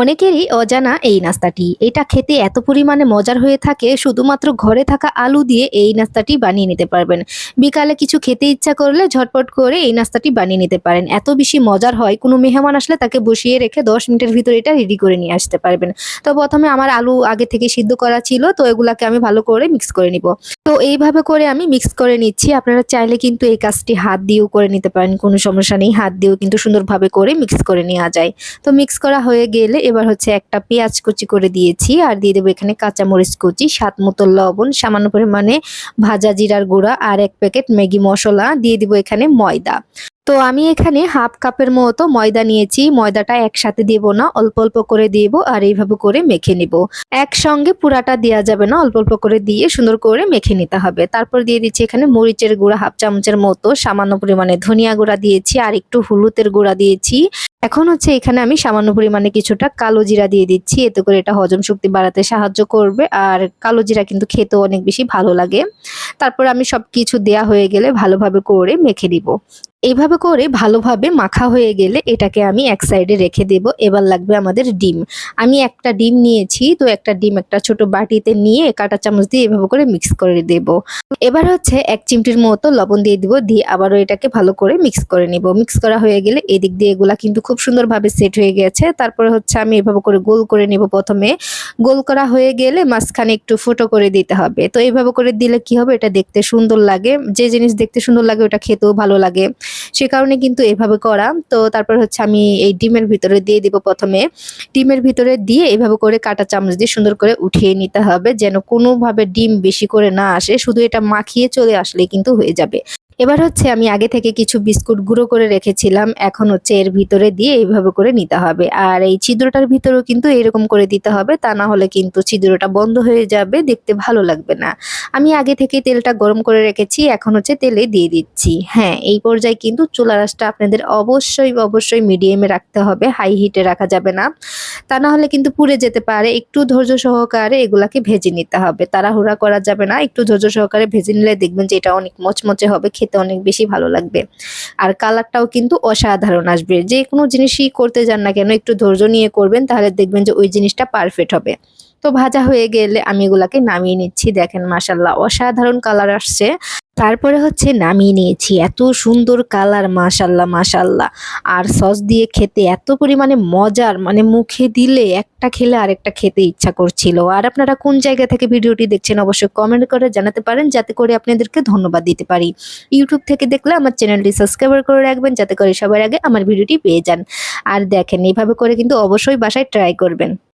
অনেকেরই অজানা এই নাস্তাটি। এটা খেতে এত পরিমাণে মজার হয়ে থাকে, শুধুমাত্র ঘরে থাকা আলু দিয়ে এই নাস্তাটি বানিয়ে নিতে পারবেন। বিকালে কিছু খেতে ইচ্ছা করলে ঝটপট করে এই নাস্তাটি বানিয়ে নিতে পারেন। এত বেশি মজার হয়, কোনো মেহমান আসলে তাকে বসিয়ে রেখে দশ মিনিটের ভিতরে এটা রেডি করে নিয়ে আসতে পারবেন। তো প্রথমে আমার আলু আগে থেকে সিদ্ধ করা ছিল, তো এগুলাকে আমি ভালো করে মিক্স করে নিব। তো এইভাবে করে আমি মিক্স করে নিচ্ছি। আপনারা চাইলে কিন্তু এই কাজটি হাত দিয়েও করে নিতে পারেন, কোনো সমস্যা নেই। হাত দিয়েও কিন্তু সুন্দরভাবে করে মিক্স করে নেওয়া যায়। তো মিক্স করা হয়ে গেলে এবার হচ্ছে একটা পেঁয়াজ কুচি করে দিয়েছি আর দিয়ে দেবো এখানে কাঁচামরিচ কুচি স্বাদ মতো লবণ, সামান্য পরিমাণে ভাজা জিরার গুঁড়া আর এক প্যাকেট ম্যাগি মশলা। দিয়ে দিব এখানে ময়দা। তো আমি এখানে হাফ কাপের মতো ময়দা নিয়েছি। ময়দাটা একসাথে দেব না, অল্প অল্প করে দিব আর এইভাবে করে মেখে নিব। একসঙ্গে পুরাটা দেওয়া যাবে না, অল্প অল্প করে দিয়ে সুন্দর করে মেখে নিতে হবে। তারপর দিয়ে দিচ্ছি এখানে মরিচের গুঁড়া হাফ চামচের মতো, সামান্য পরিমাণে ধনিয়া গুঁড়া দিয়েছি আর একটু হলুদের গুঁড়া দিয়েছি। এখন হচ্ছে এখানে আমি সামান্য পরিমাণে কিছুটা কালো জিরা দিয়ে দিচ্ছি, এতে করে এটা হজম শক্তি বাড়াতে সাহায্য করবে আর কালো জিরা কিন্তু খেতেও অনেক বেশি ভালো লাগে। তারপর আমি সব কিছু দেয়া হয়ে গেলে ভালোভাবে করে মেখে দিব এইভাবে করে ভালোভাবে মাখা হয়ে গেলে এটাকে আমি এক সাইডে রেখে দেব। এবার লাগবে আমাদের ডিম। আমি একটা ডিম নিয়েছি, তো একটা ডিম একটা ছোট বাটিতে নিয়ে কাঁটা চামচ দিয়ে এভাবে করে মিক্স করে দেব। এবার হচ্ছে এক চিমটির মতো লবণ দিয়ে দিব, দিয়ে আবারও এটাকে ভালো করে মিক্স করে নিব। মিক্স করা হয়ে গেলে এদিক দিয়ে এগুলা কিন্তু খুব সুন্দরভাবে সেট হয়ে গেছে। তারপরে হচ্ছে আমি এভাবে করে গোল করে নিব প্রথমে। গোল করা হয়ে গেলে মাঝখানে একটু ফুটো করে দিতে হবে। তো এইভাবে করে দিলে কি হবে? এটা দেখতে সুন্দর লাগে। যে জিনিস দেখতে সুন্দর লাগে, ওটা খেতেও ভালো লাগে। সে কারণে কিন্তু এভাবে করা। তো তারপর হচ্ছে আমি এই ডিমের ভিতরে দিয়ে দিব প্রথমে। ডিমের ভিতরে দিয়ে এভাবে করে কাটা চামচ দিয়ে সুন্দর করে উঠিয়ে নিতে হবে যেন কোনোভাবে ডিম বেশি করে না আসে। শুধু এটা মাখিয়ে চলে আসলে কিন্তু হয়ে যাবে। এবার হচ্ছে আমি আগে থেকে কিছু বিস্কুট গুঁড়ো করে রেখেছিলাম, এখন হচ্ছে এর ভিতরে দিয়ে এইভাবে করে নিতে হবে। আর এই ছিদ্রটার ভিতরেও কিন্তু এরকম করে দিতে হবে, তা না হলে কিন্তু ছিদ্রটা বন্ধ হয়ে যাবে, দেখতে ভালো লাগবে না। আমি আগে থেকে তেলটা গরম করে রেখেছি, এখন হচ্ছে তেলে দিয়ে দিচ্ছি। হ্যাঁ এই পর্যায়ে কিন্তু চুলা রাসটা আপনাদের অবশ্যই অবশ্যই মিডিয়ামে রাখতে হবে, হাই হিটে রাখা যাবে না। তা না হলে কিন্তু পুড়ে যেতে পারে, একটু ধৈর্য সহকারে এগুলাকে ভেজে নিতে হবে। তাড়াহুড়া করা যাবে না, একটু ধৈর্য সহকারে ভেজে নিলে দেখবেন যে এটা অনেক মচমচে হবে খেতে অনেক বেশি ভালো লাগবে। আর কালারটাও কিন্তু অসাধারণ আসবে। যে কোনো জিনিসই করতে যান না কেন, একটু ধৈর্য নিয়ে করবেন, তাহলে দেখবেন যে ওই জিনিসটা পারফেক্ট হবে। তো ভাজা হয়ে গেলে আমি এগুলাকে নামিয়ে নিচ্ছি। দেখেন মাসাল্লাহ অসাধারণ কালার আসছে। তারপরে হচ্ছে নামিয়ে নিয়েছি, এত সুন্দর কালার মাশাল্লাহ মাশাল্লাহ আর সস দিয়ে খেতে এত পরিমাণে মজার মানে মুখে দিলে একটা খেলে আরেকটা খেতে ইচ্ছা করছিল। আর আপনারা কোন জায়গা থেকে ভিডিওটি দেখছেন অবশ্যই কমেন্ট করে জানাতে পারেন, যাতে করে আপনাদেরকে ধন্যবাদ দিতে পারি। ইউটিউব থেকে দেখলে আমার চ্যানেলটি সাবস্ক্রাইব করে রাখবেন, যাতে করে সবার আগে আমার ভিডিওটি পেয়ে যান। আর দেখেন, এইভাবে করে কিন্তু অবশ্যই বাসায় ট্রাই করবেন।